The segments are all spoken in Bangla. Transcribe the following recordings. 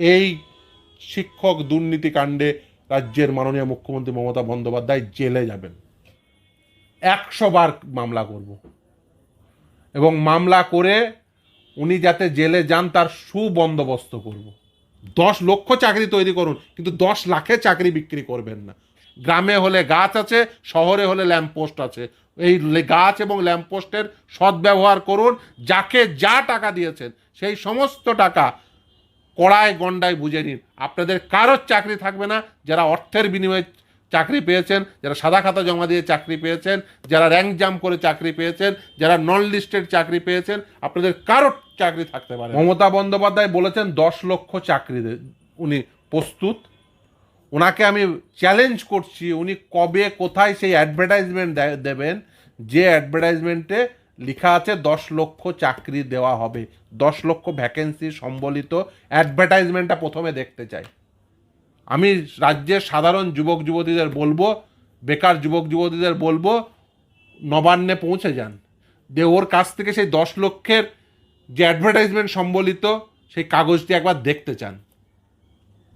এই শিক্ষক দুর্নীতি কাণ্ডে রাজ্যের মাননীয় মুখ্যমন্ত্রী মমতা বন্দ্যোপাধ্যায় জেলে যাবেন। একশো বার মামলা করব। এবং মামলা করে উনি যাতে জেলে যান, তার সুবন্দোবস্ত করব। দশ লক্ষ চাকরি তৈরি করুন, কিন্তু দশ লাখে চাকরি বিক্রি করবেন না। গ্রামে হলে গাছ আছে, শহরে হলে ল্যাম্পপোস্ট আছে। এই গাছ এবং ল্যাম্পপোস্টের সদ্ব্যবহার করুন, যাকে যা টাকা দিয়েছেন, সেই সমস্ত টাকা কড়ায় গন্ডায় বুঝে নিন। আপনাদের কারোর চাকরি থাকবে না। যারা অর্থের বিনিময়ে চাকরি পেয়েছেন, যারা সাদা খাতা জমা দিয়ে চাকরি পেয়েছেন, যারা র্যাঙ্ক জাম করে চাকরি পেয়েছেন, যারা নন লিস্টেড চাকরি পেয়েছেন, আপনাদের কারোর চাকরি থাকতে পারে মমতা বন্দ্যোপাধ্যায় বলেছেন, দশ লক্ষ চাকরি উনি প্রস্তুত। ওনাকে আমি চ্যালেঞ্জ করছি, উনি কবে, কোথায় সেই অ্যাডভার্টাইজমেন্ট দেবেন। যে অ্যাডভার্টাইজমেন্টে লেখা আছে, দশ লক্ষ চাকরি দেওয়া হবে। দশ লক্ষ ভ্যাকেন্সি সম্বলিত অ্যাডভার্টাইজমেন্টটা প্রথমে দেখতে চাই। আমি রাজ্যের সাধারণ যুবক যুবতীদের বলব, বেকার যুবক যুবতীদের বলব, নবান্নে পৌঁছে যান। যে ওর কাছ থেকে সেই দশ লক্ষের যে অ্যাডভার্টাইজমেন্ট সম্বলিত, সেই কাগজটি একবার দেখতে চান।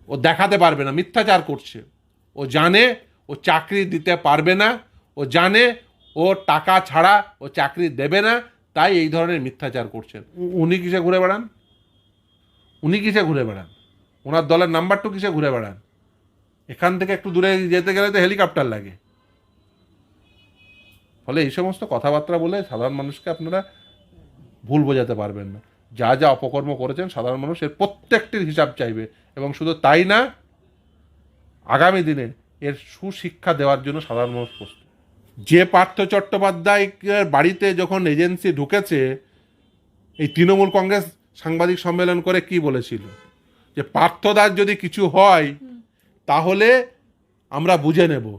ও দেখাতে পারবে না, মিথ্যাচার করছে। ও জানে, ও চাকরি দিতে পারবে না। ও জানে ও টাকা ছাড়া ও চাকরি দেবে না, তাই এই ধরনের মিথ্যাচার করছেন। উনি কিসে ঘুরে বেড়ান? উনি কিসে ঘুরে বেড়ান? ওনার দলের নাম্বারটু কিসে ঘুরে বেড়ান? এখান থেকে একটু দূরে যেতে গেলে তো হেলিকপ্টার লাগে। ফলে এই সমস্ত কথাবার্তা বলে সাধারণ মানুষকে আপনারা ভুল বোঝাতে পারবেন না। যা যা অপকর্ম করেছেন সাধারণ মানুষ এর প্রত্যেকটির হিসাব চাইবে এবং শুধু তাই না, আগামী দিনে এর সুশিক্ষা দেওয়ার জন্য সাধারণ মানুষ প্রস্তুত। যে পার্থ চট্টোপাধ্যায়ের বাড়িতে যখন এজেন্সি ঢুকেছে, এই তৃণমূল কংগ্রেস সাংবাদিক সম্মেলন করে কি বলেছিল? যে পার্থদার যদি কিছু হয়, তাহলে আমরা বুঝে নেব।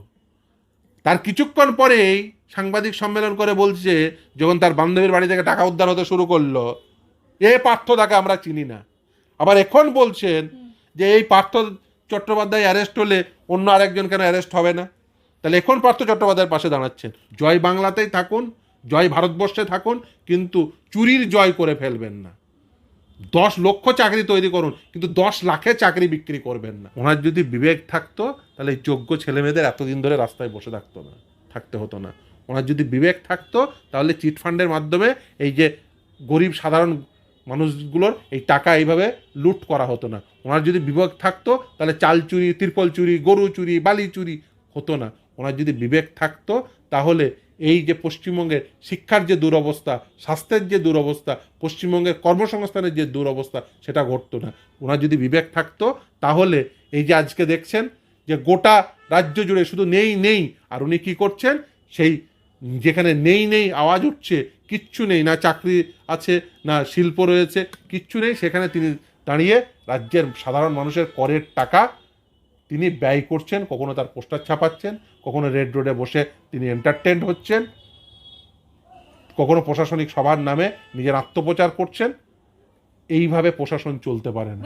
তার কিছুক্ষণ পরেই সাংবাদিক সম্মেলন করে বলছে, যখন তার বান্ধবীর বাড়ি থেকে টাকা উদ্ধার হতে শুরু করল, এ পার্থদাকে আমরা চিনি না। আবার এখন বলছেন যে এই পার্থ চট্টোপাধ্যায় অ্যারেস্ট হলে অন্য আরেকজন কেন অ্যারেস্ট হবে না? তাহলে এখন পার্থ চট্টোপাধ্যায়ের পাশে দাঁড়াচ্ছেন। জয় বাংলাতেই থাকুন, জয় ভারতবর্ষে থাকুন, কিন্তু চুরির জয় করে ফেলবেন না। দশ লক্ষ চাকরি তৈরি করুন, কিন্তু দশ লাখে চাকরি বিক্রি করবেন না। ওনার যদি বিবেক থাকতো, তাহলে এই যোগ্য ছেলেমেয়েদের এতদিন ধরে রাস্তায় বসে থাকতো না, থাকতে হতো না। ওনার যদি বিবেক থাকতো, তাহলে চিটফান্ডের মাধ্যমে এই যে গরিব সাধারণ মানুষগুলোর এই টাকা এইভাবে লুট করা হতো না। ওনার যদি বিবেক থাকতো, তাহলে চাল চুরি, তিরপল চুরি, গরু চুরি, বালি চুরি হতো না। ওনার যদি বিবেক থাকতো, তাহলে এই যে পশ্চিমবঙ্গের শিক্ষার যে দুরবস্থা, স্বাস্থ্যের যে দুরবস্থা, পশ্চিমবঙ্গের কর্মসংস্থানের যে দুরবস্থা, সেটা ঘটতো না। ওনার যদি বিবেক থাকতো, তাহলে এই যে আজকে দেখছেন যে গোটা রাজ্য জুড়ে শুধু নেই নেই, আর উনি কী করছেন? সেই যেখানে নেই নেই আওয়াজ উঠছে, কিচ্ছু নেই, না চাকরি আছে, না শিল্প রয়েছে, কিচ্ছু নেই, সেখানে তিনি দাঁড়িয়ে রাজ্যের সাধারণ মানুষের করের টাকা তিনি ব্যয় করছেন কখনো তার পোস্টার ছাপাচ্ছেন কখনো রেড রোডে বসে তিনি এন্টারটেন্ড হচ্ছেন কখনো প্রশাসনিক সভার নামে নিজের আত্মপ্রচার করছেন। এইভাবে প্রশাসন চলতে পারে না।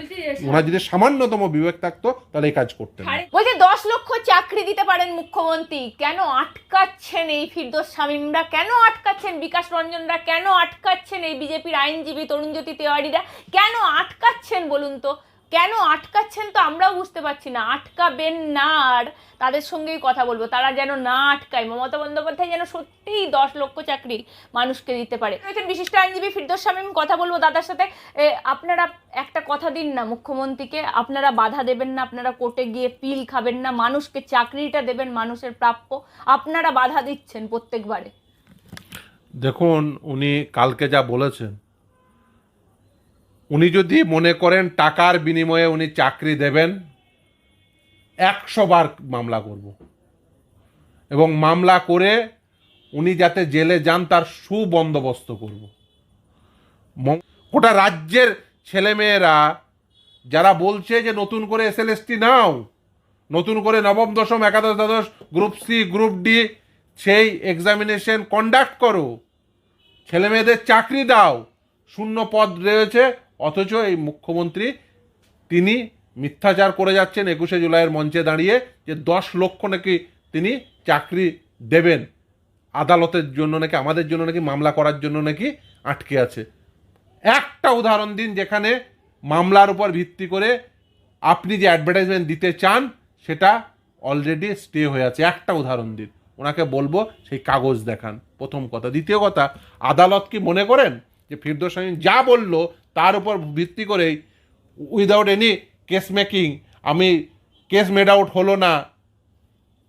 ওনার যদি সামান্যতম বিবেক থাকতো তাহলে এই কাজ করতেন বলছি দশ লক্ষ চাকরি দিতে পারেন মুখ্যমন্ত্রী কেন আটকাচ্ছেন এই ফিরদোস শামীমরা কেন আটকাচ্ছেন বিকাশ রঞ্জনরা? কেন আটকাচ্ছেন এই বিজেপির আইনজীবী তরুণজ্যোতি তেওয়ারিরা? কেন আটকাচ্ছেন বলুন তো? কেন আটকাচ্ছেন তো আমরাও বুঝতে পারছি না। আটকাবেন না আর তাদের সঙ্গেই কথা বলব। তারা যেন না আটকায়। মমতা বন্দ্যোপাধ্যায় যেন সত্যিই দশ লক্ষ চাকরি মানুষকে দিতে পারে। রয়েছেন বিশিষ্ট আইনজীবী ফিরদোস আমি কথা বলব দাদার সাথে। আপনারা একটা কথা দিন না মুখ্যমন্ত্রীকে। আপনারা বাধা দেবেন না, আপনারা কোর্টে গিয়ে পিল খাবেন না। মানুষকে চাকরিটা দেবেন মানুষের প্রাপ্য। আপনারা বাধা দিচ্ছেন প্রত্যেকবারে। দেখুন, উনি কালকে যা বলেছেন উনি যদি মনে করেন টাকার বিনিময়ে উনি চাকরি দেবেন, একশো বার মামলা করব। এবং মামলা করে উনি যাতে জেলে যান, তার সুবন্দোবস্ত করব। গোটা রাজ্যের ছেলেমেয়েরা যারা বলছে যে নতুন করে এসএলএসটি নাও, নতুন করে নবম, দশম, একাদশ, দ্বাদশ, গ্রুপ সি, গ্রুপ ডি, সেই এক্সামিনেশন কন্ডাক্ট করো। ছেলে মেয়েদের চাকরি দাও। শূন্য পদ রয়েছে অথচ এই মুখ্যমন্ত্রী তিনি মিথ্যাচার করে যাচ্ছেন একুশে জুলাইয়ের মঞ্চে দাঁড়িয়ে যে দশ লক্ষ নাকি তিনি চাকরি দেবেন। আদালতের জন্য নাকি, আমাদের জন্য নাকি, মামলা করার জন্য নাকি আটকে আছে। একটা উদাহরণ দিন যেখানে মামলার উপর ভিত্তি করে আপনি যে অ্যাডভার্টাইজমেন্ট দিতে চান, সেটা অলরেডি স্টে হয়ে আছে। একটা উদাহরণ দিন। ওনাকে বলব সেই কাগজ দেখান। প্রথম কথা। দ্বিতীয় কথা, আদালত কি মনে করেন যে ফিরদোস যা বলল তার উপর ভিত্তি করেই উইদাউট এনি কেস মেকিং আমি কেস মেড আউট হলো না।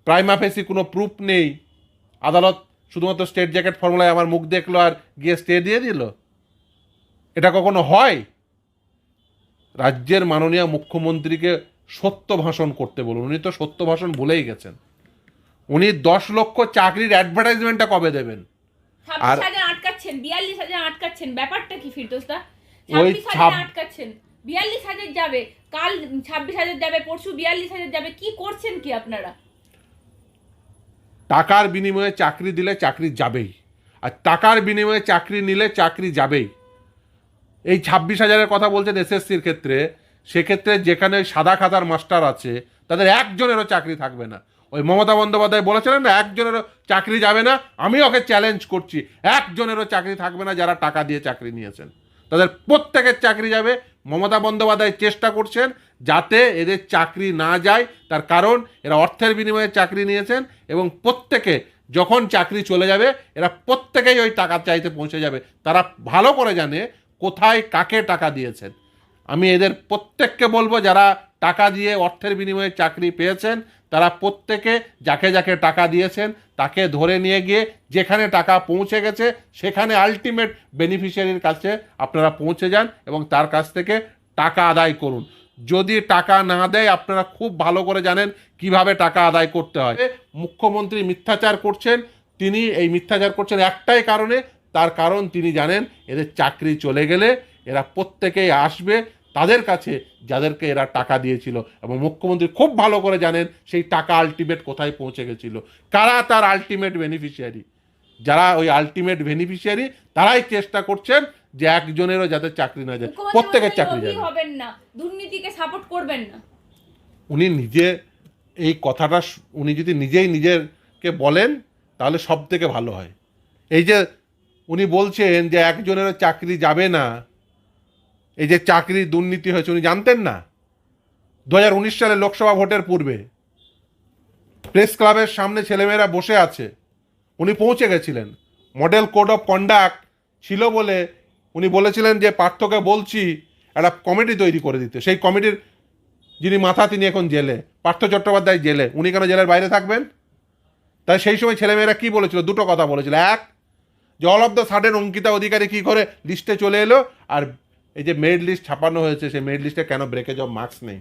প্রাইমা ফেসি কোনো প্রুফ নেই। আদালত শুধুমাত্র স্টেট জ্যাকেট ফর্মুলায় আমার মুখ দেখল আর গিয়ে স্টে দিয়ে দিল। এটা কখনো হয়? রাজ্যের মাননীয় মুখ্যমন্ত্রীকে সত্য ভাষণ করতে বলুন। উনি তো সত্য ভাষণ ভুলেই গেছেন। উনি দশ লক্ষ চাকরির অ্যাডভার্টাইজমেন্টটা কবে দেবেন? আর- আটকাচ্ছেন বিয়াল্লিশ হাজার আটকাচ্ছেন। ব্যাপারটা কি ওই আটকাচ্ছেন। বিয়াল্লিশ হাজার যাবে। কাল ছাব্বিশ হাজার যাবে পরশু বিয়াল্লিশ হাজার যাবে। কি করছেন কি আপনারা? টাকার বিনিময়ে চাকরি দিলে চাকরি যাবেই। আর টাকার বিনিময়ে চাকরি নিলে চাকরি যাবেই। এই ছাব্বিশ হাজারের কথা বলছেন এসএসসির ক্ষেত্রে। সেক্ষেত্রে যেখানে সাদা খাতার মাস্টার আছে তাদের একজনেরও চাকরি থাকবে না। ওই মমতা বন্দ্যোপাধ্যায় বলেছিলেন না একজনেরও চাকরি যাবে না। আমি ওকে চ্যালেঞ্জ করছি একজনেরও চাকরি থাকবে না যারা টাকা দিয়ে চাকরি নিয়েছেন। তাদের প্রত্যেকের চাকরি যাবে। মমতা বন্দ্যোপাধ্যায় চেষ্টা করছেন যাতে এদের চাকরি না যায়। তার কারণ, এরা অর্থের বিনিময়ে চাকরি নিয়েছেন এবং প্রত্যেকে যখন চাকরি চলে যাবে, এরা প্রত্যেকেই ওই টাকা চাইতে পৌঁছে যাবে। তারা ভালো করে জানে কোথায় কাকে টাকা দিয়েছেন। আমি এদের প্রত্যেককে বলব, যারা টাকা দিয়ে অর্থের বিনিময়ে চাকরি পেয়েছেন, তারা প্রত্যেকে যাকে যাকে টাকা দিয়েছেন তাকে ধরে নিয়ে গিয়ে যেখানে টাকা পৌঁছে গেছে, সেখানে আলটিমেট বেনিফিশিয়ারির কাছে আপনারা পৌঁছে যান এবং তার কাছ থেকে টাকা আদায় করুন। যদি টাকা না দেয়, আপনারা খুব ভালো করে জানেন কীভাবে টাকা আদায় করতে হয়। মুখ্যমন্ত্রী মিথ্যাচার করছেন, তিনি এই মিথ্যাচার করছেন একটাই কারণে, তার কারণ তিনি জানেন, এদের চাকরি চলে গেলে, এরা প্রত্যেকেই আসবে তাদের কাছে যাদেরকে এরা টাকা দিয়েছিল এবং মুখ্যমন্ত্রী খুব ভালো করে জানেন সেই টাকা আলটিমেট কোথায় পৌঁছে গেছিল। কারা তার আলটিমেট বেনিফিশিয়ারি যারা ওই আলটিমেট বেনিফিশিয়ারি তারাই চেষ্টা করছেন যে একজনেরও যাতে চাকরি না যায়। প্রত্যেকের চাকরি যাবে হবেন না। দুর্নীতিকে সাপোর্ট করবেন না। উনি নিজে এই কথাটা উনি যদি নিজেই নিজেরকে বলেন তাহলে সব থেকে ভালো হয়। এই যে উনি বলছেন যে একজনেরও চাকরি যাবে না এই যে চাকরি দুর্নীতি হয়েছে, উনি জানতেন না? দু হাজার উনিশ সালে লোকসভা ভোটের পূর্বে প্রেস ক্লাবের সামনে ছেলেমেয়েরা বসে আছে, উনি পৌঁছে গেছিলেন। মডেল কোড অফ কন্ডাক্ট ছিল বলে উনি বলেছিলেন যে পার্থকে বলছি, একটা কমিটি তৈরি করে দিতে। সেই কমিটির যিনি মাথা, তিনি এখন জেলে। পার্থ চট্টোপাধ্যায় জেলে। উনি কেন জেলের বাইরে থাকবেন? তাই সেই সময় ছেলেমেয়েরা কি বলেছিল? দুটো কথা বলেছিল। এক, যে all of the sudden Ankita Adhikari কী করে লিস্টে চলে এলো, আর এই যে মেরিট লিস্ট ছাপানো হয়েছে, সেই মেরিট লিস্টে কেন ব্রেকেজ অফ মার্কস নেই?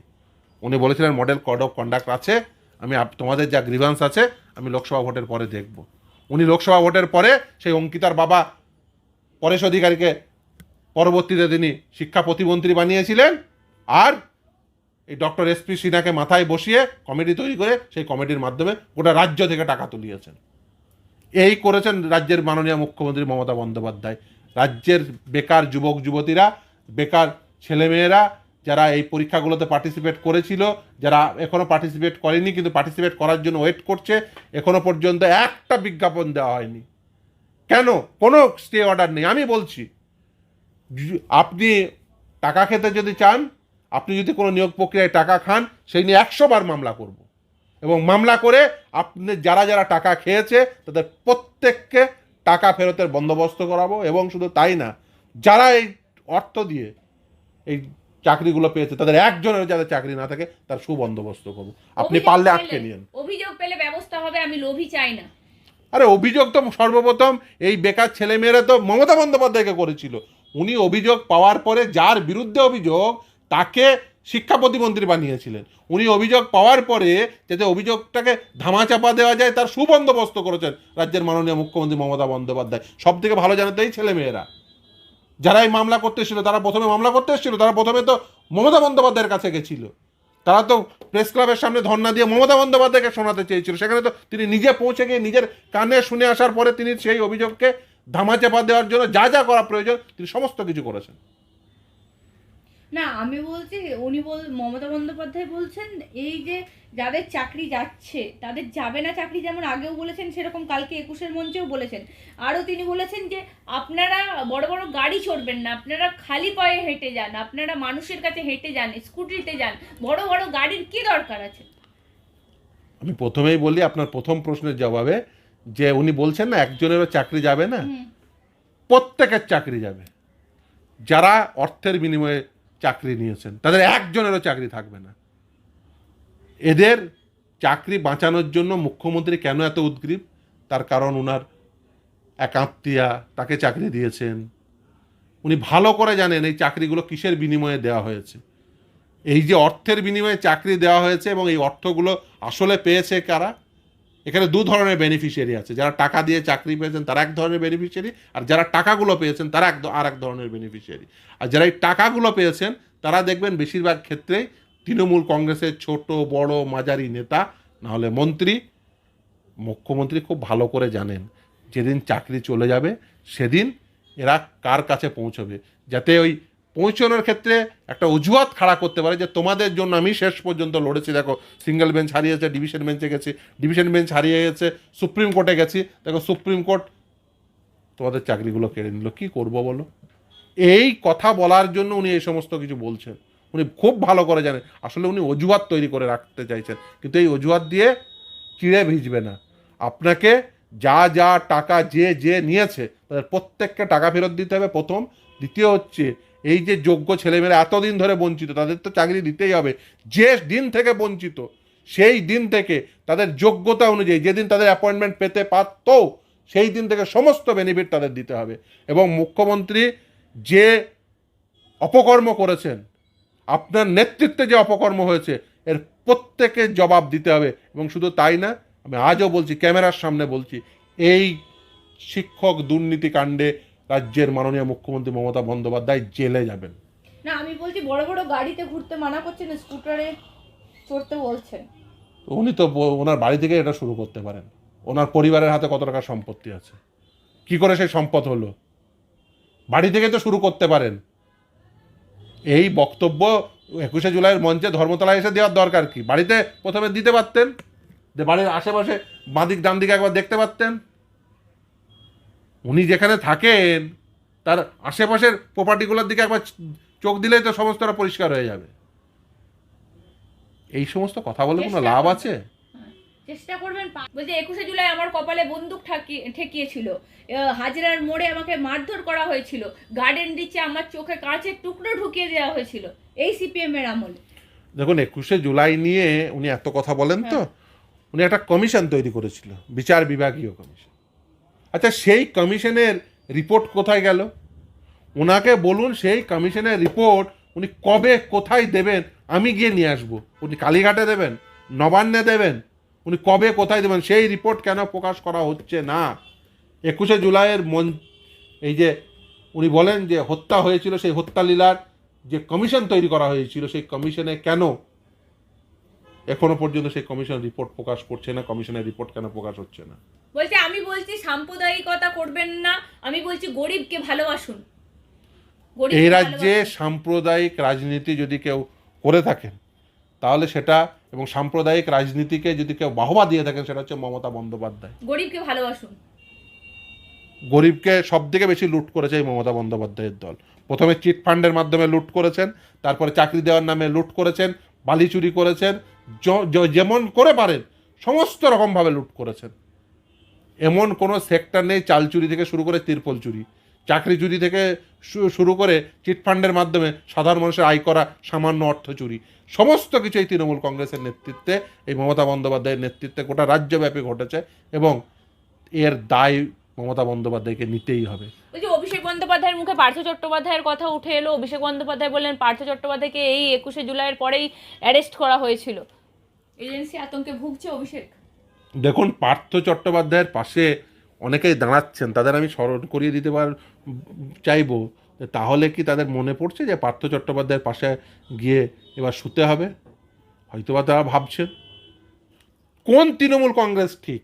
উনি বলেছিলেন মডেল কোড অফ কন্ডাক্ট আছে, আমি তোমাদের যা গ্রিভান্স আছে, আমি লোকসভা ভোটের পরে দেখব। উনি লোকসভা ভোটের পরে সেই অঙ্কিতার বাবা পরেশ অধিকারীকে পরবর্তীতে তিনি শিক্ষা প্রতিমন্ত্রী বানিয়েছিলেন, আর এই ডক্টর এস পি সিনহাকে মাথায় বসিয়ে কমিটি তৈরি করে সেই কমিটির মাধ্যমে গোটা রাজ্য থেকে টাকা তুলিয়েছেন। এই করেছেন রাজ্যের মাননীয় মুখ্যমন্ত্রী মমতা বন্দ্যোপাধ্যায়। রাজ্যের বেকার যুবক যুবতীরা বেকার ছেলেমেয়েরা যারা এই পরীক্ষাগুলোতে পার্টিসিপেট করেছিল, যারা এখনও পার্টিসিপেট করেনি কিন্তু পার্টিসিপেট করার জন্য ওয়েট করছে, এখনও পর্যন্ত একটা বিজ্ঞাপন দেওয়া হয়নি। কেন? কোনো স্টে অর্ডার নেই। আমি বলছি আপনি টাকা খেতে যদি চান, আপনি যদি কোনো নিয়োগ প্রক্রিয়ায় টাকা খান, সেই নিয়ে একশো বার মামলা করব। এবং মামলা করে আপনি যারা যারা টাকা খেয়েছে, তাদের প্রত্যেককে টাকা ফেরতের বন্দোবস্ত করাবো এবং শুধু তাই না, যারা এই অর্থ দিয়ে এই চাকরিগুলো পেয়েছে তাদের একজনের যাদের চাকরি না থাকে তার সুবন্দোবস্ত করব। আপনি পারলে আটকে নিন অভিযোগ পেলে ব্যবস্থা হবে আমি লোভী চাই না। আরে অভিযোগ তো সর্বপ্রথম এই বেকার ছেলেমেয়েরা তো মমতা বন্দ্যোপাধ্যায়কে করেছিল। উনি অভিযোগ পাওয়ার পরে যার বিরুদ্ধে অভিযোগ তাকে শিক্ষা প্রতিমন্ত্রী বানিয়েছিলেন। উনি অভিযোগ পাওয়ার পরে যাতে অভিযোগটাকে ধামাচাপা দেওয়া যায় তার সুবন্দোবস্ত করেছেন রাজ্যের মাননীয় মুখ্যমন্ত্রী মমতা বন্দ্যোপাধ্যায়। সব থেকে ভালো জানে তো এই ছেলেমেয়েরা। যারা এই মামলা করতে এসেছিল, তারা প্রথমে মামলা করতে এসেছিল, তারা প্রথমে তো মমতা বন্দ্যোপাধ্যায়ের কাছে গেছিল। তারা তো প্রেস ক্লাবের সামনে ধর্না দিয়ে মমতা বন্দ্যোপাধ্যায়কে শোনাতে চেয়েছিল। সেখানে তো তিনি নিজে পৌঁছে গিয়ে নিজের কানে শুনে আসার পরে তিনি সেই অভিযোগকে ধামাচাপা দেওয়ার জন্য যা যা করা প্রয়োজন তিনি সমস্ত কিছু করেছেন। না আমি বলছি উনি বল মমতা বন্দ্যোপাধ্যায় বলছেন এই যে যাদের চাকরি যাচ্ছে তাদের যাবে না চাকরি যেমন আগেও বলেছেন সেরকম কালকে একুশের মঞ্চেও বলেছেন। আরও তিনি বলেছেন যে আপনারা বড় বড় গাড়ি চড়বেন না আপনারা খালি পায়ে হেঁটে যান আপনারা মানুষের কাছে হেঁটে যান স্কুটিতে যান বড় বড় গাড়ির কি দরকার আছে? আমি প্রথমেই বলি আপনার প্রথম প্রশ্নের জবাবে যে উনি বলছেন না একজনেরও চাকরি যাবে না প্রত্যেকের চাকরি যাবে। যারা অর্থের বিনিময়ে চাকরি নিয়েছেন। তাদের একজনেরও চাকরি থাকবে না। এদের চাকরি বাঁচানোর জন্য মুখ্যমন্ত্রী কেন এত উদ্গ্রীব? তার কারণ ওনার এক আত্মীয়া তাকে চাকরি দিয়েছেন। উনি ভালো করে জানেন এই চাকরিগুলো কিসের বিনিময়ে দেওয়া হয়েছে। এই যে অর্থের বিনিময়ে চাকরি দেওয়া হয়েছে এবং এই অর্থগুলো আসলে পেয়েছে কারা? এখানে দু ধরনের বেনিফিশিয়ারি আছে। যারা টাকা দিয়ে চাকরি পেয়েছেন, তারা এক ধরনের বেনিফিশিয়ারি আর যারা টাকাগুলো পেয়েছেন, তারা এক আর এক ধরনের বেনিফিশিয়ারি আর যারা এই টাকাগুলো পেয়েছেন, তারা দেখবেন বেশিরভাগ ক্ষেত্রেই তৃণমূল কংগ্রেসের ছোট, বড়, মাঝারি নেতা, নাহলে মন্ত্রী, মুখ্যমন্ত্রী খুব ভালো করে জানেন যেদিন চাকরি চলে যাবে, সেদিন এরা কার কাছে পৌঁছবে। যাতে ওই পৌঁছানোর ক্ষেত্রে একটা অজুহাত খাড়া করতে পারে যে তোমাদের জন্য আমি শেষ পর্যন্ত লড়েছি। দেখো সিঙ্গেল বেঞ্চ হারিয়েছে ডিভিশন বেঞ্চে গেছি ডিভিশন বেঞ্চ হারিয়ে গেছে, সুপ্রিম কোর্টে গেছি। দেখো, সুপ্রিম কোর্ট তোমাদের চাকরিগুলো কেড়ে নিল। কী করব বলো? এই কথা বলার জন্য উনি এই সমস্ত কিছু বলছেন। উনি খুব ভালো করে জানেন। আসলে উনি অজুহাত তৈরি করে রাখতে চাইছেন। কিন্তু এই অজুহাত দিয়ে চিড়ে ভিজবে না। আপনাকে যা যা টাকা যে যে নিয়েছে, তাদের প্রত্যেককে টাকা ফেরত দিতে হবে। প্রথম, দ্বিতীয় হচ্ছে এই যে যোগ্য ছেলেমেয়েরা এতদিন ধরে বঞ্চিত, তাদের তো চাকরি দিতেই হবে। যে দিন থেকে বঞ্চিত, সেই দিন থেকে তাদের যোগ্যতা অনুযায়ী যেদিন তাদের অ্যাপয়েন্টমেন্ট পেতে পারত, সেই দিন থেকে সমস্ত বেনিফিট তাদের দিতে হবে। এবং মুখ্যমন্ত্রী যে অপকর্ম করেছেন, আপনার নেতৃত্বে যে অপকর্ম হয়েছে, এর প্রত্যেকের জবাব দিতে হবে। এবং শুধু তাই না, আমি আজও বলছি, ক্যামেরার সামনে বলছি, এই শিক্ষক দুর্নীতি কাণ্ডে রাজ্যের মাননীয় মুখ্যমন্ত্রী মমতা বন্দ্যোপাধ্যায় জেলে যাবেন। না আমি বলছি বড় বড় গাড়িতে ঘুরতে মানা করছেন স্কুটারে চড়তে বলছেন। উনি তো ওনার বাড়ি থেকে এটা শুরু করতে পারেন। ওনার পরিবারের হাতে কত টাকা সম্পত্তি আছে? কি করে সেই সম্পদ হলো? বাড়ি থেকে তো শুরু করতে পারেন। এই বক্তব্য একুশে জুলাইয়ের মঞ্চে ধর্মতলায় এসে দেওয়ার দরকার কি? বাড়িতে প্রথমে দিতে পারতেন? যে বাড়ির আশেপাশে বাঁদিক ডান দিকে একবার দেখতে পারতেন? উনি যেখানে থাকেন তার আশেপাশের প্রপার্টিগুলোর দিকে একবার চোখ দিলেই তো সমস্তটা পরিষ্কার হয়ে যাবে। এই সমস্ত কথা বলে কোনো লাভ আছে? চেষ্টা করবেন। বলছি একুশে জুলাই আমার কপালে বন্দুক ঠাকিয়ে ঠেকিয়েছিল। হাজিরার মোড়ে আমাকে মারধর করা হয়েছিল। গার্ডেন রিচে আমার চোখে কাঁচের টুকরো ঢুকিয়ে দেওয়া হয়েছিল। এই সিপিএম এর আমলে। দেখুন একুশে জুলাই নিয়ে উনি এত কথা বলেন তো উনি একটা কমিশন তৈরি করেছিল বিচার বিভাগীয় কমিশন। আচ্ছা সেই কমিশনের রিপোর্ট কোথায় গেল? ওনাকে বলুন সেই কমিশনের রিপোর্ট উনি কবে কোথায় দেবেন, আমি গিয়ে নিয়ে আসব। উনি কালীঘাটে দেবেন, নবান্নে দেবেন, উনি কবে কোথায় দেবেন, সেই রিপোর্ট কেন প্রকাশ করা হচ্ছে না? একুশে জুলাইয়ের মন, এই যে উনি বলেন যে হত্যা হয়েছিল, সেই হত্যা লীলার যে কমিশন তৈরি করা হয়েছিল, সেই কমিশনে কেন এখনও পর্যন্ত সেই কমিশন রিপোর্ট প্রকাশ করছে না, কমিশনের রিপোর্ট কেন প্রকাশ হচ্ছে না? বলছে সাম্প্রদায়িকতা করবেন না আমি বলছি গরিবকে ভালোবাসুন। এই রাজ্যে সাম্প্রদায়িক রাজনীতি যদি কেউ করে থাকেন তাহলে সেটা এবং সাম্প্রদায়িক রাজনীতিকে যদি কেউ বাহবা দিয়ে থাকেন সেটা হচ্ছে মমতা বন্দ্যোপাধ্যায়। গরিবকে ভালোবাসুন। গরিবকে সব থেকে বেশি লুট করেছে এই মমতা বন্দ্যোপাধ্যায়ের দল। প্রথমে চিট ফান্ডের মাধ্যমে লুট করেছেন তারপরে চাকরি দেওয়ার নামে লুট করেছেন বালি চুরি করেছেন যেমন করে পারেন সমস্ত রকমভাবে লুট করেছেন। এমন কোনো সেক্টর নেই চাল চুরি থেকে শুরু করে তিরপল চুরি। চাকরি চুরি থেকে শুরু করে চিটফান্ডের মাধ্যমে সাধারণ মানুষের আয় করা সামান্য অর্থ চুরি। সমস্ত কিছু এই তৃণমূল কংগ্রেসের নেতৃত্বে এই মমতা বন্দ্যোপাধ্যায়ের নেতৃত্বে গোটা রাজ্যব্যাপী ঘটেছে এবং এর দায় মমতা বন্দ্যোপাধ্যায়কে নিতেই হবে। ওই যে অভিষেক বন্দ্যোপাধ্যায়ের মুখে পার্থ চট্টোপাধ্যায়ের কথা উঠে এলো অভিষেক বন্দ্যোপাধ্যায় বললেন পার্থ চট্টোপাধ্যায়কে এই একুশে জুলাইয়ের পরেই অ্যারেস্ট করা হয়েছিল। এজেন্সি আতঙ্কে ভুগছে অভিষেক। দেখুন, পার্থ চট্টোপাধ্যায়ের পাশে অনেকেই দাঁড়াচ্ছেন, তাদের আমি স্মরণ করিয়ে দিতে পার, চাইব। তাহলে কি তাদের মনে পড়ছে যে পার্থ চট্টোপাধ্যায়ের পাশে গিয়ে এবার শুতে হবে? হয়তোবা তারা ভাবছেন। কোন তৃণমূল কংগ্রেস ঠিক?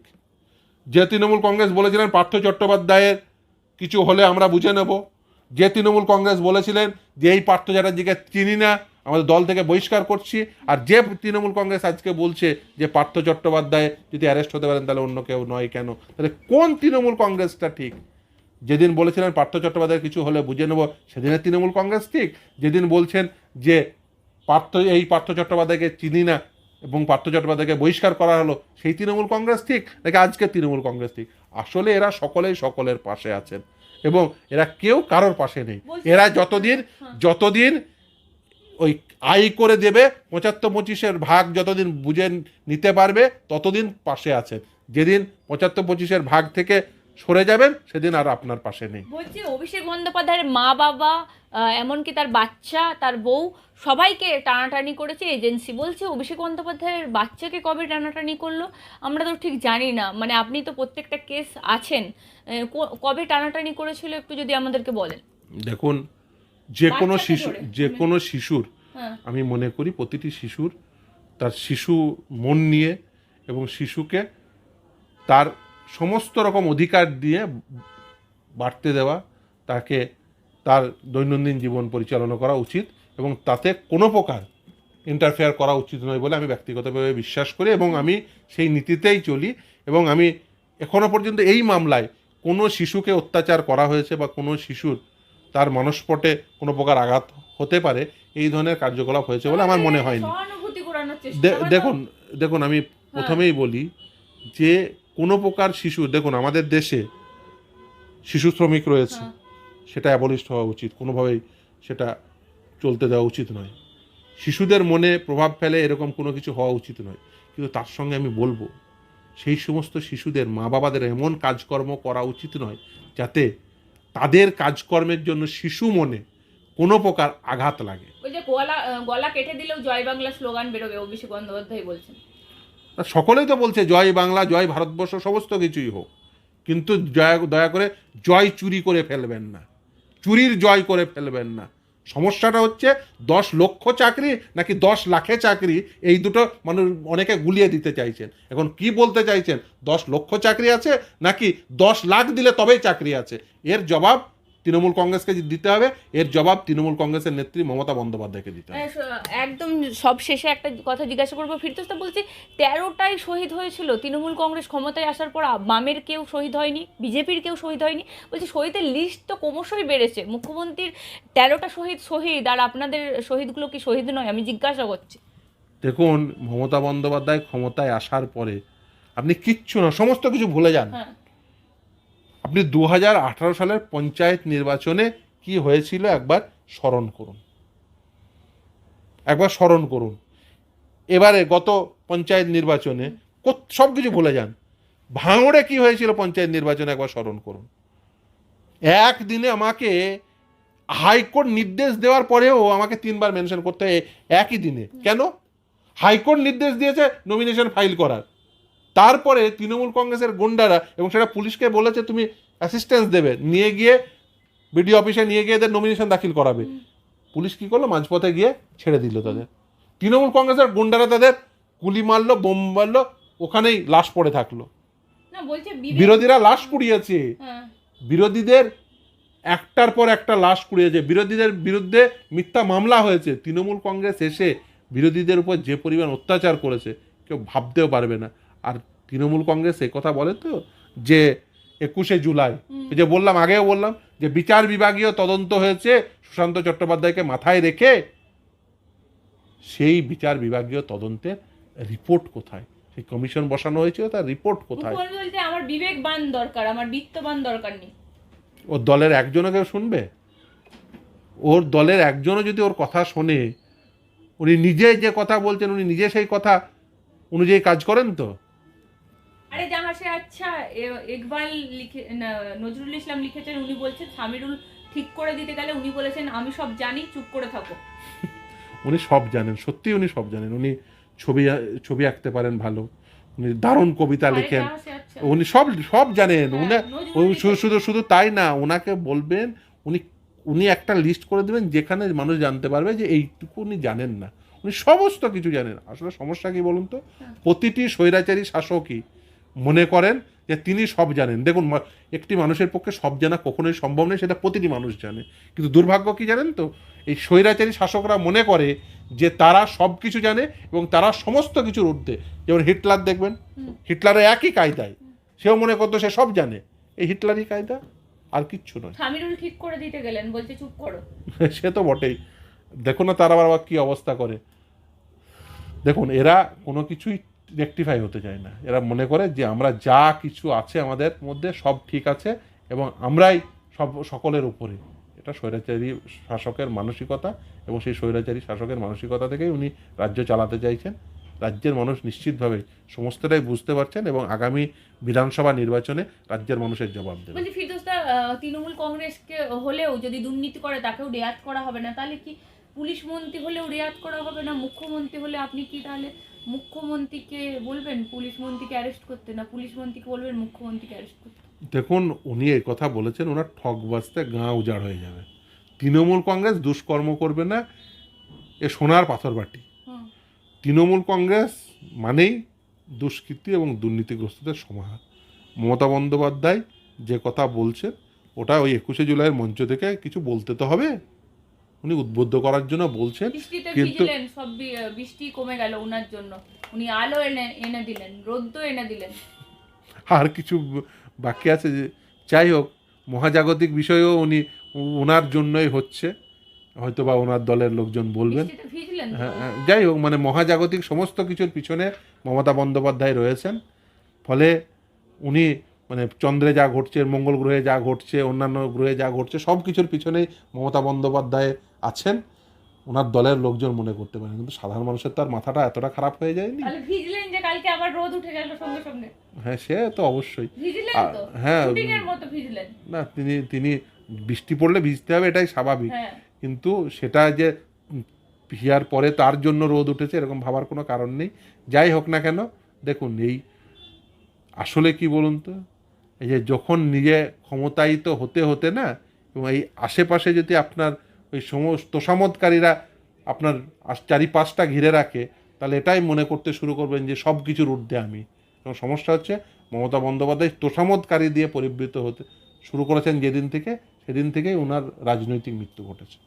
যে তৃণমূল কংগ্রেস বলেছিলেন পার্থ চট্টোপাধ্যায়ের, কিছু হলে আমরা বুঝে নেব। যে তৃণমূল কংগ্রেস বলেছিলেন যে এই পার্থ চ্যাটার্জিকে চিনি না আমাদের দল থেকে বহিষ্কার করছি। আর যে তৃণমূল কংগ্রেস আজকে বলছে যে পার্থ চট্টোপাধ্যায় যদি অ্যারেস্ট হতে পারেন তাহলে অন্য কেউ নয় কেন? তাহলে কোন তৃণমূল কংগ্রেসটা ঠিক? যেদিন বলেছিলেন পার্থ চট্টোপাধ্যায় কিছু হলে বুঝে নেব সেদিনের তৃণমূল কংগ্রেস ঠিক। যেদিন বলছেন যে পার্থ এই পার্থ চট্টোপাধ্যায়কে চিনি না এবং পার্থ চট্টোপাধ্যায়কে বহিষ্কার করা হলো সেই তৃণমূল কংগ্রেস ঠিক নাকি আজকে তৃণমূল কংগ্রেস ঠিক? আসলে এরা সকলেই সকলের পাশে আছেন এবং এরা কেউ কারোর পাশে নেই। এরা যতদিন যতদিন ওই আয় করে দেবে পঁচাত্তর পঁচিশের ভাগ যতদিন বুঝে নিতে পারবে ততদিন পাশে আছেন যেদিন পঁচাত্তর পঁচিশের ভাগ থেকে সরে যাবেন সেদিন আর আপনার পাশে নেই। বলছি অভিষেক বন্দ্যোপাধ্যায়ের মা বাবা এমনকি তার বাচ্চা তার বউ সবাইকে টানাটানি করেছে এজেন্সি বলছে অভিষেক বন্দ্যোপাধ্যায়ের বাচ্চাকে কবে টানাটানি করল? আমরা তো ঠিক জানি না। মানে আপনি তো প্রত্যেকটা কেস আছেন। কবে টানাটানি করেছিল একটু যদি আমাদেরকে বলেন। দেখুন যে কোনো শিশু যে কোনো শিশুর হ্যাঁ। আমি মনে করি প্রতিটি শিশুর তার শিশু মন নিয়ে এবং শিশুকে তার সমস্ত রকম অধিকার দিয়ে বাড়তে দেওয়া তাকে তার দৈনন্দিন জীবন পরিচালনা করা উচিত এবং তাতে কোনো প্রকার ইন্টারফেয়ার করা উচিত নয় বলে আমি ব্যক্তিগতভাবে বিশ্বাস করি এবং আমি সেই নীতিতেই চলি এবং আমি এখনও পর্যন্ত এই মামলায় কোনো শিশুকে অত্যাচার করা হয়েছে বা কোনো শিশুর তার মানসপটে কোনো প্রকার আঘাত হতে পারে এই ধরনের কার্যকলাপ হয়েছে বলে আমার মনে হয়নি। দেখুন দেখুন আমি প্রথমেই বলি যে কোনো প্রকার শিশু দেখুন আমাদের দেশে শিশু শ্রমিক রয়েছে হ্যাঁ। সেটা অ্যাবলিস্ট হওয়া উচিত কোনোভাবেই সেটা চলতে দেওয়া উচিত নয়। শিশুদের মনে প্রভাব ফেলে এরকম কোনো কিছু হওয়া উচিত নয় কিন্তু তার সঙ্গে আমি বলব সেই সমস্ত শিশুদের মা বাবাদের এমন কাজকর্ম করা উচিত নয় যাতে তাদের কাজকর্মের জন্য শিশু মনে কোনো প্রকার আঘাত লাগে। ওই যে গলা গলা কেটে দিলেও জয় বাংলা স্লোগান বেরোবে অভিষেক বন্দ্যোপাধ্যায় বলছেন। সকলেই তো বলছে জয় বাংলা জয় ভারতবর্ষ সমস্ত কিছুই হোক। কিন্তু দয়া দয়া করে জয় চুরি করে ফেলবেন না। চুরির জয় করে ফেলবেন না। সমস্যাটা হচ্ছে দশ লক্ষ চাকরি নাকি দশ লাখে চাকরি, এই দুটো মানুষ অনেকে গুলিয়ে দিতে চাইছেন। এখন কি বলতে চাইছেন? দশ লক্ষ চাকরি আছে নাকি দশ লাখ দিলে তবেই চাকরি আছে? এর জবাব তৃণমূল কংগ্রেসকে দিতে হবে এর জবাব তৃণমূল কংগ্রেসের নেত্রী মমতা বন্দ্যোপাধ্যায়কে দিতে হবে। একদম সব শেষে একটা কথা জিজ্ঞাসা করব ফিরতোস্তা বলছি তেরোটাই শহীদ হয়েছিল তৃণমূল কংগ্রেস ক্ষমতায় আসার পর বামের কেউ শহীদ হয়নি বিজেপির কেউ শহীদ হয়নি। বলছি শহীদের লিস্ট তো ক্রমশই বেড়েছে মুখ্যমন্ত্রীর তেরোটা শহীদ শহীদ আর আপনাদের শহীদগুলো কি শহীদ নয়? আমি জিজ্ঞাসা করছি। দেখুন মমতা বন্দ্যোপাধ্যায় ক্ষমতায় আসার পরে আপনি কিচ্ছু না সমস্ত কিছু ভুলে যান। হ্যাঁ। আপনি দু হাজার আঠারো সালের পঞ্চায়েত নির্বাচনে কি হয়েছিল একবার স্মরণ করুন। একবার স্মরণ করুন। এবারে গত পঞ্চায়েত নির্বাচনে সব কিছু ভুলে যান। ভাঙড়ে কি হয়েছিল পঞ্চায়েত নির্বাচনে একবার স্মরণ করুন। একদিনে আমাকে হাইকোর্ট নির্দেশ দেওয়ার পরেও আমাকে তিনবার মেনশন করতে হয় একই দিনে। কেন? হাইকোর্ট নির্দেশ দিয়েছে নমিনেশন ফাইল করার। তারপরে তৃণমূল কংগ্রেসের গুন্ডারা এবং সেটা পুলিশকে বলেছে তুমি অ্যাসিস্ট্যান্স দেবে। নিয়ে গিয়ে বিডিও অফিসে নিয়ে গিয়ে এদের নমিনেশন দাখিল করাবে। পুলিশ কি করল? মাঝপথে গিয়ে ছেড়ে দিল তাদের। তৃণমূল কংগ্রেসের গুন্ডারা তাদের গুলি মারলো বোম মারলো ওখানেই লাশ পড়ে থাকল। বিরোধীরা লাশ পুড়িয়েছে হ্যাঁ। বিরোধীদের একটার পর একটা লাশ কুড়িয়েছে। বিরোধীদের বিরুদ্ধে মিথ্যা মামলা হয়েছে। তৃণমূল কংগ্রেস এসে বিরোধীদের উপর যে পরিমাণ অত্যাচার করেছে কেউ ভাবতেও পারবে না। আর তৃণমূল কংগ্রেস কথা বলে তো যে একুশে জুলাই। যে বললাম আগেও বললাম যে বিচার বিভাগীয় তদন্ত হয়েছে সুশান্ত চট্টোপাধ্যায়কে মাথায় রেখে সেই বিচার বিভাগীয় তদন্তের রিপোর্ট কোথায়? সেই কমিশন বসানো হয়েছিল তার রিপোর্ট কোথায়? আমার বিবেকবান দরকার আমার বিত্তবান দরকার নেই। ওর দলের একজনও কেউ শুনবে? ওর দলের একজনও যদি ওর কথা শোনে উনি নিজে যে কথা বলছেন উনি নিজে সেই কথা অনুযায়ী কাজ করেন তো? সে আচ্ছা এ- ইকবাল লিখে নজরুল ইসলাম লিখেছেন উনি বলছেন সামিরুল ঠিক করে দিতে গেলে উনি বলেছেন আমি সব জানি চুপ করে থাকো। উনি সব জানেন সত্যি উনি সব জানেন। উনি ছবি ছবি আঁকতে পারেন ভালো উনি দারুণ কবিতা লেখেন। আচ্ছা। উনি সব সব জানেন। হ্যাঁ, উনি শুধু শুধু শুধু তাই না ওনাকে বলবেন উনি উনি একটা লিস্ট করে দেবেন যেখানে মানুষ জানতে পারবে যে এইটুকু উনি জানেন না। উনি সমস্ত কিছু জানেন। আসলে সমস্যা কি বলুন তো? হ্যাঁ। প্রতিটি স্বৈরাচারী শাসকই। মনে করেন যে তিনি সব জানেন। দেখুন একটি মানুষের পক্ষে সব জানা কখনোই সম্ভব নয় সেটা প্রতিটি মানুষ জানে। কিন্তু দুর্ভাগ্য কি জানেন তো? এই স্বৈরাচারী শাসকরা মনে করে যে তারা সব কিছু জানে এবং তারা সমস্ত কিছুর ঊর্ধ্বে যেমন হিটলার দেখবেন? হিটলারের একই কায়দায়। সেও মনে করতো সে সব জানে। এই হিটলারই কায়দা? আর কিচ্ছু নয়। ঠিক করে দিতে গেলেন বলছে চুপ করো। সে তো বটেই। দেখো না তারা আবার কী অবস্থা করে। দেখুন এরা কোনো কিছুই রেকটিফাই হতে চায় না। এরা মনে করে যে আমরা যা কিছু আছে আমাদের মধ্যে সব ঠিক আছে এবং আমরাই সব, সকলের উপরে। এটা স্বৈরাচারী শাসকের মানসিকতা এবং সেই স্বৈরাচারী শাসকের মানসিকতা থেকেই উনি রাজ্য চালাতে চাইছেন। রাজ্যের মানুষ নিশ্চিতভাবে সমস্তটাই বুঝতে পারছেন এবং আগামী বিধানসভা নির্বাচনে রাজ্যের মানুষের জবাব দেবে তৃণমূল কংগ্রেসকে হলেও যদি দুর্নীতি করে তাকেও রেয়াত করা হবে না, তাহলে কি পুলিশ মন্ত্রী হলেও রেয়াত করা হবে না? মুখ্যমন্ত্রী হলে আপনি কি তাহলে মুখ্যমন্ত্রীকে বলবেন পুলিশ মন্ত্রীকে অ্যারেস্ট করতে? না পুলিশ মন্ত্রীকে বলবেন মুখ্যমন্ত্রীকে অ্যারেস্ট করতে? দেখুন উনি এই কথা বলেছেন ওনার ঠক বাজতে গাঁ উজাড় হয়ে যাবে। তৃণমূল কংগ্রেস দুষ্কর্ম করবে না এ সোনার পাথর বাটি। তৃণমূল কংগ্রেস মানেই দুষ্কৃতি এবং দুর্নীতিগ্রস্তদের সমাহার। মমতা বন্দ্যোপাধ্যায় যে কথা বলছেন ওটা ওই একুশে জুলাইয়ের মঞ্চ থেকে কিছু বলতে তো হবে। উনি উদ্বুদ্ধ করার জন্য বলছেন বৃষ্টিতে কিন্তু- ভিজলেন সব বি- বৃষ্টি কমে গেল ওনার জন্য। উনি আলো এনে এনে দিলেন রোদ্দ এনে দিলেন। আর কিছু বাকি আছে যে যাই হোক মহাজাগতিক বিষয়েও উনি ওনার জন্যই হচ্ছে। হয়তো বা ওনার দলের লোকজন বলবেন। বৃষ্টিতে ভিজলেন তো? হ্যাঁ, হ্যাঁ, যাই হোক মানে মহাজাগতিক সমস্ত কিছুর পিছনে মমতা বন্দ্যোপাধ্যায় রয়েছেন। ফলে উনি মানে চন্দ্রে যা ঘটছে মঙ্গল গ্রহে যা ঘটছে অন্যান্য গ্রহে যা ঘটছে সব কিছুর পিছনেই মমতা বন্দ্যোপাধ্যায় আছেন। ওনার দলের লোকজন মনে করতে পারেন কিন্তু সাধারণ মানুষের তো আর মাথাটা এতটা খারাপ হয়ে যায়নি। ভিজলেন যে কালকে আবার রোদ উঠে গেল সঙ্গে সঙ্গে। হ্যাঁ সে তো অবশ্যই। হ্যাঁ না তিনি তিনি বৃষ্টি পড়লে ভিজতে হবে এটাই স্বাভাবিক। হ্যাঁ। কিন্তু সেটা যে হিয়ার পরে তার জন্য রোদ উঠেছে এরকম ভাবার কোনো কারণ নেই। যাই হোক না কেন দেখুন এই আসলে কি বলুন তো? এই যে যখন নিজে ক্ষমতায়িত হতে হতে না, এবং এই আশেপাশে যদি আপনার ওই সমস্ত তোষামতকারীরা আপনার চারিপাশটা ঘিরে রাখে, তাহলে এটাই মনে করতে শুরু করবেন যে সব কিছুর ঊর্ধ্বে আমি। এবং সমস্যা হচ্ছে, মমতা বন্দ্যোপাধ্যায় তোষামতকারী দিয়ে পরিবৃত হতে শুরু করেছেন যেদিন থেকে, সেদিন থেকেই ওনার রাজনৈতিক মৃত্যু ঘটেছে।